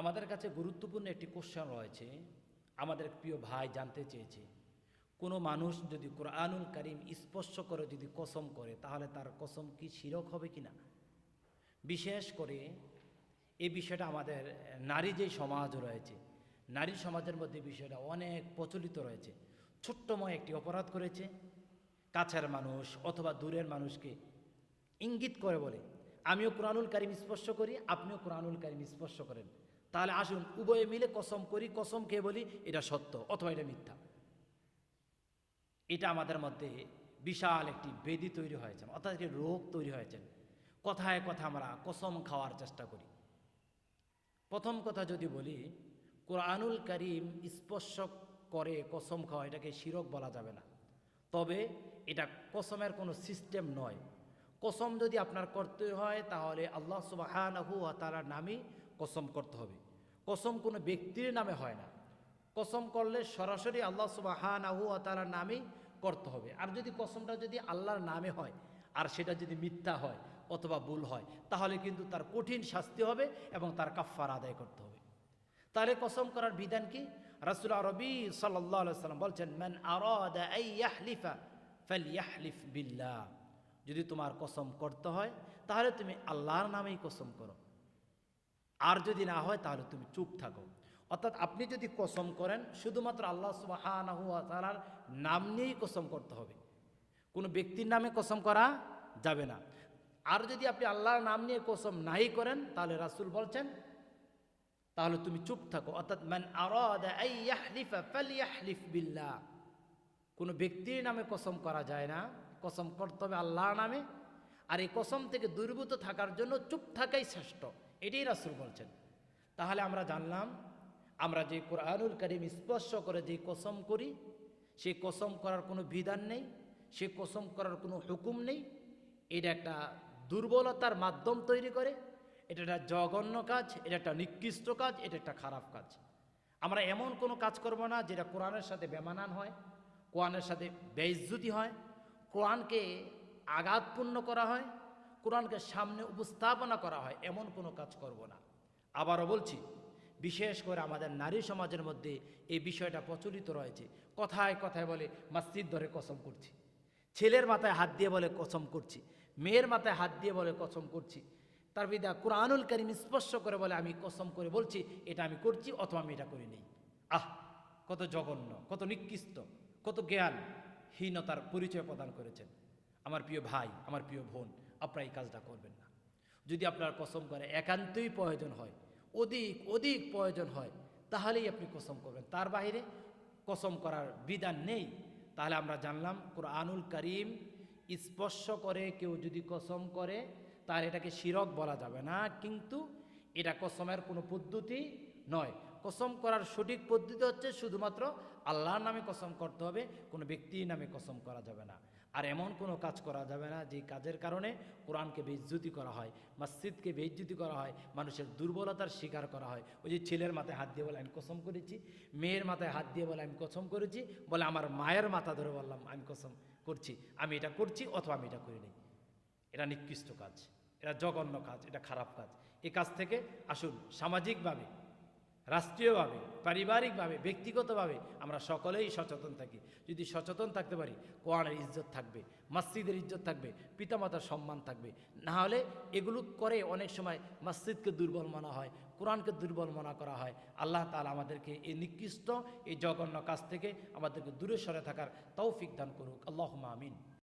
আমাদের কাছে গুরুত্বপূর্ণ একটি কোশ্চেন রয়েছে। আমাদের প্রিয় ভাই জানতে চেয়েছে, কোনো মানুষ যদি কোরআনুল করিম স্পর্শ করে, যদি কসম করে, তাহলে তার কসম কি শিরক হবে কি না বিশেষ করে এই বিষয়টা আমাদের নারী যে সমাজ রয়েছে, নারী সমাজের মধ্যে বিষয়টা অনেক প্রচলিত রয়েছে। ছোট্টময় একটি অপরাধ করেছে, কাছের মানুষ অথবা দূরের মানুষকে ইঙ্গিত করে বলে, আমিও কোরআনুল কারিম স্পর্শ করি, আপনিও কোরআনুল কারিম স্পর্শ করেন। তাহলে আসুন, উভয়ে মিলে কসম করি, কসম খেয়ে বলি এটা সত্য অথবা এটা মিথ্যা। এটা আমাদের মধ্যে বিশাল একটি বেদি তৈরি হয়েছে, অর্থাৎ একটি রোগ তৈরি হয়েছে। কথায় কথা আমরা কসম খাওয়ার চেষ্টা করি। প্রথম কথা যদি বলি, কোরআনুল করিম স্পর্শ করে কসম খাওয়া এটাকে শিরক বলা যাবে না। তবে এটা কসমের কোনো সিস্টেম নয়। কসম যদি আপনার করতে হয়, তাহলে আল্লাহ সুবাহানহু তালার নামেই কসম করতে হবে। কসম কোনো ব্যক্তির নামে হয় না। কসম করলে সরাসরি আল্লাহ সুবাহানহু তালার নামেই করতে হবে। আর যদি কসমটা যদি আল্লাহর নামে হয়, আর সেটা যদি মিথ্যা হয় অথবা ভুল হয়, তাহলে কিন্তু তার কঠিন শাস্তি হবে এবং তার কাফার আদায় করতে হবে। তাহলে কসম করার বিধান কি? রাসুল রবি সাল্লাহ সাল্লাম বলছেন ম্যান আরিফা ফেল ইয়াহলিফ বিল্লাহ। যদি তোমার কসম করতে হয়, তাহলে তুমি আল্লাহর নামেই কসম করো। আর যদি না হয়, তাহলে তুমি চুপ থাকো। অর্থাৎ আপনি যদি কসম করেন, শুধুমাত্র আল্লাহ সুবাহানাহু তালার নাম নিয়েই কসম করতে হবে। কোনো ব্যক্তির নামে কসম করা যাবে না। আর যদি আপনি আল্লাহর নাম নিয়ে কসম নাই করেন, তাহলে রাসুল বলছেন, তাহলে তুমি চুপ থাকো। অর্থাৎ বিল্লাহ। কোনো ব্যক্তির নামে কসম করা যায় না। কসম করতে হবে আল্লাহর নামে আর এই কসম থেকে দুর্ভূত থাকার জন্য চুপ থাকাই শ্রেষ্ঠ। এটাই রাসুল বলছেন। তাহলে আমরা জানলাম, আমরা যে কোরআনুল করিম স্পর্শ করে যে কসম করি, সে কসম করার কোনো বিধান নেই, সে কসম করার কোনো হুকুম নেই, এটা একটা দুর্বলতার মাধ্যম তৈরি করে, এটা একটা জঘন্য কাজ, এটা একটা নিকৃষ্ট কাজ, এটা একটা খারাপ কাজ। আমরা এমন কোনো কাজ করব না যেটা কোরআনের সাথে বেমানান হয়, কোরআনের সাথে বেইজ্জুতি হয়, কোরআনকে আঘাতপূর্ণ করা হয়, কোরআনকে সামনে উপস্থাপনা করা হয়, এমন কোনো কাজ করব না। আবারও বলছি, বিশেষ করে আমাদের নারী সমাজের মধ্যে এই বিষয়টা প্রচলিত রয়েছে। কথায় কথায় বলে মসজিদ ধরে কসম করছি, ছেলের মাথায় হাত দিয়ে বলে কসম করছি, মেয়ের মাথায় হাত দিয়ে বলে কসম করছি, তার বিদা কোরআনুল করিম স্পর্শ করে বলে আমি কসম করে বলছি, এটা আমি করছি অথবা আমি এটা করি নেই। আহ, কত জঘন্য, কত নিকৃষ্ট, কত জ্ঞান, হীনতার পরিচয় প্রদান করেছেন। আমার প্রিয় ভাই, আমার প্রিয় বোন, আপনারা এই কাজটা করবেন না। যদি আপনার কসম করে একান্তই প্রয়োজন হয়, অধিক অধিক প্রয়োজন হয়, তাহলেই আপনি কসম করবেন। তার বাইরে কসম করার বিধান নেই। তাহলে আমরা জানলাম, কোরআনুল করিম স্পর্শ করে কেউ যদি কসম করে তার এটাকে শিরক বলা যাবে না। কিন্তু এটা কসমের কোনো পদ্ধতি নয়। কসম করার সঠিক পদ্ধতি হচ্ছে শুধুমাত্র আল্লাহর নামে কসম করতে হবে, কোনো ব্যক্তির নামে কসম করা যাবে না। আর এমন কোনো কাজ করা যাবে না যে কাজের কারণে কোরআনকে বেজ্জুতি করা হয়, মসজিদকে বেজ্জুতি করা হয়, মানুষের দুর্বলতার শিকার করা হয়। ওই যে ছেলের মাথায় হাত দিয়ে বলে, আমি কসম করেছি। মেয়ের মাথায় হাত দিয়ে বলে, আমি কসম করেছি। বলে, আমার মায়ের মাথা ধরে বললাম, আমি কসম করছি। আমি এটা করছি অথবা আমি এটা করিনি। এটা নিকৃষ্ট কাজ, এটা জঘন্য কাজ, এটা খারাপ কাজ। এ কাজ থেকে আসুন সামাজিকভাবে রাষ্ট্রীয়ভাবে, পারিবারিকভাবে, ব্যক্তিগতভাবে আমরা সকলেই সচেতন থাকি। যদি সচেতন থাকতে পারি, কোরআনের ইজ্জত থাকবে, মসজিদের ইজ্জত থাকবে, পিতামাতার সম্মান থাকবে। না হলে এগুলো করে অনেক সময় মসজিদকে দুর্বল মনে হয়, কোরআনকে দুর্বল মনে করা হয়। আল্লাহ তালা আমাদেরকে এই নিকৃষ্ট, এই জঘন্য কাজ থেকে আমাদেরকে দূরে সরে থাকার তৌফিক দান করুক। আল্লাহ আমিন।